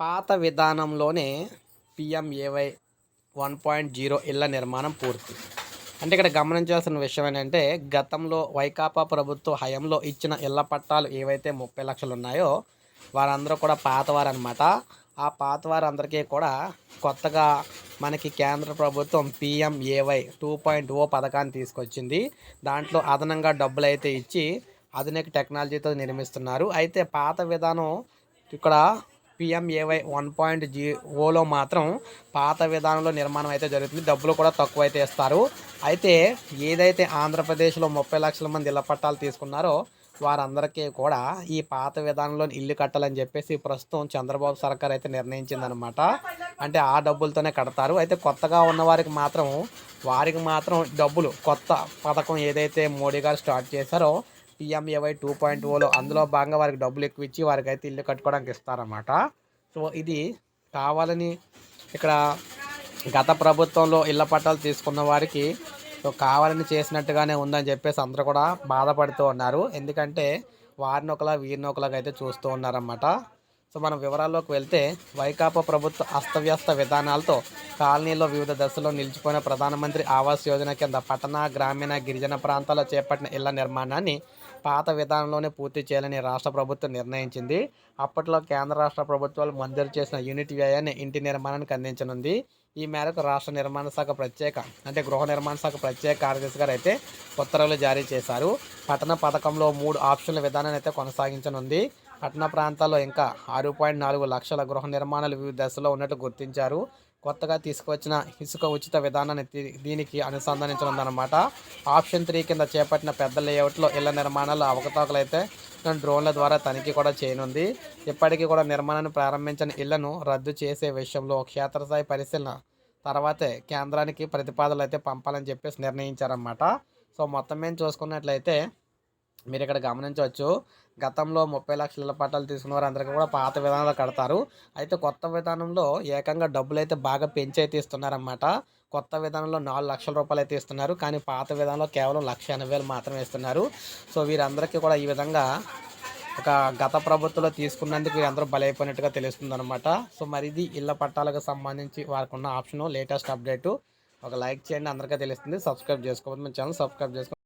పాత విధానంలోనే PMAY one point zero ఇళ్ళ నిర్మాణం పూర్తి. అంటే ఇక్కడ గమనించాల్సిన విషయం ఏంటంటే గతంలో వైకాపా ప్రభుత్వ హయంలో ఇచ్చిన ఇళ్ళ పట్టాలు ఏవైతే ముప్పై లక్షలు ఉన్నాయో వారందరూ కూడా పాతవారు అనమాట ఆ పాతవారందరికీ కూడా కొత్తగా మనకి కేంద్ర ప్రభుత్వం పిఎంఏవై టూ పాయింట్ ఓ పథకాన్ని తీసుకొచ్చింది. దాంట్లో అదనంగా డబ్బులు అయితే ఇచ్చి ఆధునిక టెక్నాలజీతో నిర్మిస్తున్నారు. అయితే పాత విధానం ఇక్కడ పిఎంఏవై వన్ పాయింట్ జీ ఓలో మాత్రం పాత విధానంలో నిర్మాణం అయితే జరుగుతుంది. డబ్బులు కూడా తక్కువ అయితే ఇస్తారు. అయితే ఏదైతే ఆంధ్రప్రదేశ్లో ముప్పై లక్షల మంది ఇళ్ళ పట్టాలు తీసుకున్నారో వారందరికీ కూడా ఈ పాత విధానంలో ఇల్లు కట్టాలని చెప్పేసి ప్రస్తుతం చంద్రబాబు సర్కార్ అయితే నిర్ణయించిందనమాట అంటే ఆ డబ్బులతోనే కడతారు. అయితే కొత్తగా ఉన్న వారికి మాత్రం వారికి మాత్రం డబ్బులు కొత్త పథకం ఏదైతే మోడీ గారు స్టార్ట్ చేశారో పిఎంఏవై టూ పాయింట్ ఓలో అందులో భాగంగా వారికి డబ్బులు ఎక్కువ ఇచ్చి వారికి అయితే ఇల్లు కట్టుకోవడానికి ఇస్తారన్నమాట. సో ఇది కావాలని ఇక్కడ గత ప్రభుత్వంలో ఇళ్ళ పట్టాలు తీసుకున్న వారికి సో కావాలని చేసినట్టుగానే ఉందని చెప్పేసి అందరూ కూడా బాధపడుతూ ఉన్నారు. ఎందుకంటే వారిని ఒకలా వీరిని ఒకలాగా అయితే చూస్తూ ఉన్నారన్నమాట. సో మనం వివరాల్లోకి వెళ్తే వైకాపా ప్రభుత్వ అస్తవ్యస్త విధానాలతో కాలనీలో వివిధ దశల్లో నిలిచిపోయిన ప్రధానమంత్రి ఆవాస్ యోజన కింద పట్టణ గ్రామీణ గిరిజన ప్రాంతాల్లో చేపట్టిన ఇళ్ళ నిర్మాణాన్ని పాత విధానంలోనే పూర్తి చేయాలని రాష్ట్ర ప్రభుత్వం నిర్ణయించింది. అప్పట్లో కేంద్ర రాష్ట్ర ప్రభుత్వాలు మంజూరు చేసిన యూనిట్ వ్యయాన్ని ఇంటి నిర్మాణానికి అందించనుంది. ఈ మేరకు రాష్ట్ర నిర్మాణ శాఖ ప్రత్యేక అంటే గృహ నిర్మాణ శాఖ ప్రత్యేక కార్యదర్శి గారు అయితే ఉత్తర్వులు జారీ చేశారు. పట్టణ పథకంలో మూడు ఆప్షన్ల విధానాన్ని అయితే కొనసాగించనుంది. పట్టణ ప్రాంతాల్లో ఇంకా ఆరు పాయింట్ నాలుగు లక్షల గృహ నిర్మాణాలు వివిధ దశలో ఉన్నట్టు గుర్తించారు. కొత్తగా తీసుకువచ్చిన ఇసుక ఉచిత విధానాన్ని దీనికి అనుసంధానించనుందన్నమాట. ఆప్షన్ త్రీ కింద చేపట్టిన పెద్ద లేఅవుట్లో ఇళ్ళ నిర్మాణాలు అవకతవకలు అయితే డ్రోన్ల ద్వారా తనిఖీ కూడా చేయనుంది. ఇప్పటికీ కూడా నిర్మాణాన్ని ప్రారంభించిన ఇళ్ళను రద్దు చేసే విషయంలో క్షేత్రస్థాయి పరిశీలన తర్వాతే కేంద్రానికి ప్రతిపాదనలు అయితే పంపాలని చెప్పేసి నిర్ణయించారన్నమాట. సో మొత్తం మేము చూసుకున్నట్లయితే మీరు ఇక్కడ గమనించవచ్చు. గతంలో ముప్పై లక్షల పట్టాలు తీసుకున్న వారు అందరికీ కూడా పాత విధానంలో కడతారు. అయితే కొత్త విధానంలో ఏకంగా డబ్బులు అయితే బాగా పెంచి అయితే ఇస్తున్నారన్నమాట కొత్త విధానంలో నాలుగు లక్షల రూపాయలు అయితే ఇస్తున్నారు కానీ పాత విధానంలో కేవలం లక్ష ఎనభై వేలు మాత్రమే ఇస్తున్నారు. సో వీరందరికీ కూడా ఈ విధంగా ఒక గత ప్రభుత్వంలో తీసుకున్నందుకు వీరందరూ బలైపోయినట్టుగా తెలుస్తుంది అనమాట సో మరి ఇది ఇళ్ళ పట్టాలకు సంబంధించి వారికి ఉన్న ఆప్షన్ లేటెస్ట్ అప్డేటు. ఒక లైక్ చేయండి. అందరికీ తెలుస్తుంది. సబ్స్క్రైబ్ చేసుకోవద్దు. మన ఛానల్ సబ్స్క్రైబ్ చేసుకోండి.